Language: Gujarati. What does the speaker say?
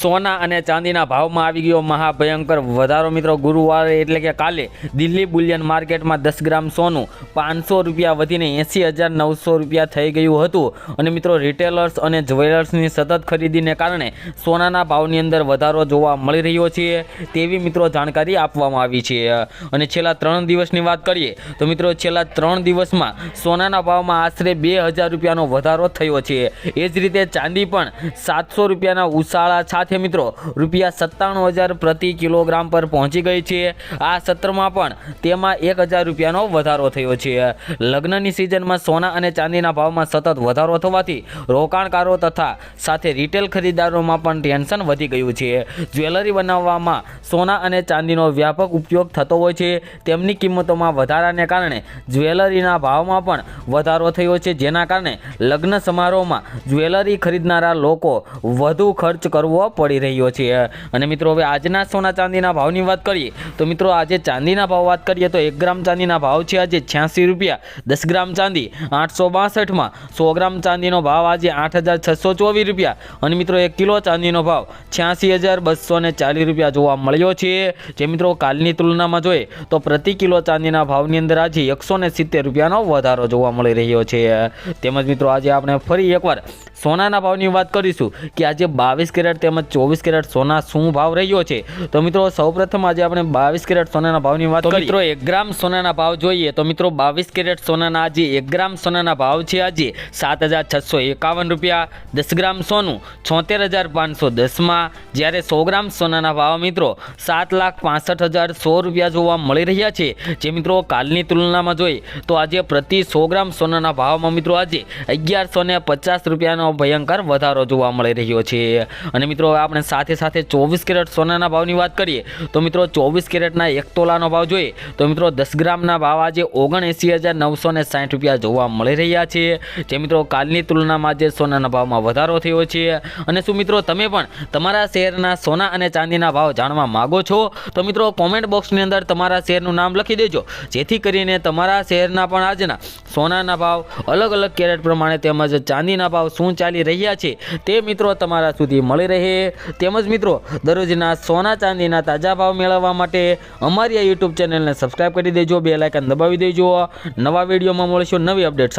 સોના અને ચાંદીના ભાવમાં આવી ગયો મહાભયંકર વધારો. મિત્રો, ગુરુવારે એટલે કે કાલે દિલ્હી બુલિયન માર્કેટમાં દસ ગ્રામ સોનું પાંચસો રૂપિયા વધીને એંસી હજાર નવસો રૂપિયા થઈ ગયું હતું. અને મિત્રો રિટેલર્સ અને જ્વેલર્સની સતત ખરીદીને કારણે સોનાના ભાવની અંદર વધારો જોવા મળી રહ્યો છે તેવી મિત્રો જાણકારી આપવામાં આવી છે. અને છેલ્લા ત્રણ દિવસની વાત કરીએ તો મિત્રો, છેલ્લા ત્રણ દિવસમાં સોનાના ભાવમાં આશરે બે હજાર રૂપિયાનો વધારો થયો છે. એ જ રીતે ચાંદી પણ સાતસો રૂપિયાના ઉછાળા સાથે મિત્રો, રૂપિયા સત્તાણું હજાર પ્રતિ કિલોગ્રામ પર પહોંચી ગઈ છે. આ સત્રમાં પણ તેમાં એક હજાર રૂપિયાનો વધારો થયો છે. લગ્નની સિઝનમાં સોના અને ચાંદીના ભાવમાં સતત વધારો થવાથી રોકાણકારો તથા સાથે રિટેલ ખરીદદારોમાં પણ ટેન્શન વધી ગયું છે. જ્વેલરી બનાવવામાં સોના અને ચાંદીનો વ્યાપક ઉપયોગ થતો હોય છે. તેમની કિંમતોમાં વધારાને કારણે જ્વેલરીના ભાવમાં પણ વધારો થયો છે. જેના કારણે લગ્ન સમારોહમાં જ્વેલરી ખરીદનારા લોકો વધુ ખર્ચ કરવો પડી રહ્યો છે. અને મિત્રો, હવે આજના સોના ચાંદીના ભાવની વાત કરીએ, તો મિત્રો, આજે ચાંદીના ભાવ વાત કરીએ, તો એક ગ્રામ ચાંદીના ભાવ છે આજે છ્યાસી રૂપિયા, દસ ગ્રામ ચાંદી આઠસો બાસઠમાં, સો ગ્રામ ચાંદીનો ભાવ આજે આઠ હજાર છસો ચોવીસ રૂપિયા, અને મિત્રો, એક કિલો ચાંદીનો ભાવ છ્યાસી હજાર બસો ચાલીસ રૂપિયા જોવા મળ્યો છે. જે મિત્રો, કાલની તુલનામાં જોઈએ, તો પ્રતિ કિલો ચાંદીના ભાવની અંદર આજે એકસો સિત્તેર રૂપિયાનો વધારો જોવા મળી રહ્યો છે. તેમજ મિત્રો, આજે આપણે ફરી એકવાર સોનાના ભાવની વાત કરીશું કે આજે બાવીસ કેરેટ તેમજ ચોવીસ કેરેટ સોના શું ભાવ રહ્યો છે? તો મિત્રો સૌપ્રથમ આજે આપણે બાવીસ કેરેટ સોનાના ભાવની વાત કરીએ. મિત્રો એક ગ્રામ સોનાના ભાવ જોઈએ તો મિત્રો બાવીસ કેરેટ સોનાના આજે એક ગ્રામ સોનાના ભાવ છે આજે સાત હજાર છસો એકાવન રૂપિયા દસ ગ્રામ સોનું છોતેર હજાર પાંચસો દસમાં. જ્યારે સો ગ્રામ સોનાના ભાવ મિત્રો સાત લાખ પાસઠ હજાર સો રૂપિયા જોવા મળી રહ્યા છે. જે મિત્રો કાલની તુલનામાં જોઈએ તો આજે પ્રતિ સો ગ્રામ સોનાના ભાવમાં મિત્રો આજે અગિયારસો ને પચાસ રૂપિયાનો ભયંકર વધારો જોવા મળી રહ્યો છે. અને મિત્રો, હવે આપણે સાથે સાથે ચોવીસ કેરેટ સોનાના ભાવની વાત કરીએ, તો મિત્રો, ચોવીસ કેરેટના એક તોલાનો ભાવ જોઈએ, તો મિત્રો, દસ ગ્રામના ભાવ આજે ઓગણએંસી હજાર નવસો ને સાઠ રૂપિયા જોવા મળી રહ્યા છે. જે મિત્રો, કાલની તુલનામાં આજે સોનાના ભાવમાં વધારો થયો છે. અને શું મિત્રો, તમે પણ તમારા શહેરના સોના અને ચાંદીના ભાવ જાણવા માગો છો? તો મિત્રો, કોમેન્ટ બોક્સની અંદર તમારા શહેરનું નામ લખી દેજો. જેથી કરીને તમારા શહેરના પણ આજના સોનાના ભાવ અલગ અલગ કેરેટ પ્રમાણે તેમજ ચાંદીના ભાવ શું ચાલી રહ્યા છે. તે મિત્રો તમારા સુધી મળી રહે. તેમજ મિત્રો, દરરોજના સોના ચાંદીના તાજા ભાવ મેળવવા માટે અમારી આ યુટ્યુબ ચેનલને સબસ્ક્રાઈબ કરી દેજો, બે લાઇકન દબાવી દેજો. નવા વિડીયોમાં મળીશું નવી અપડેટ સાથે.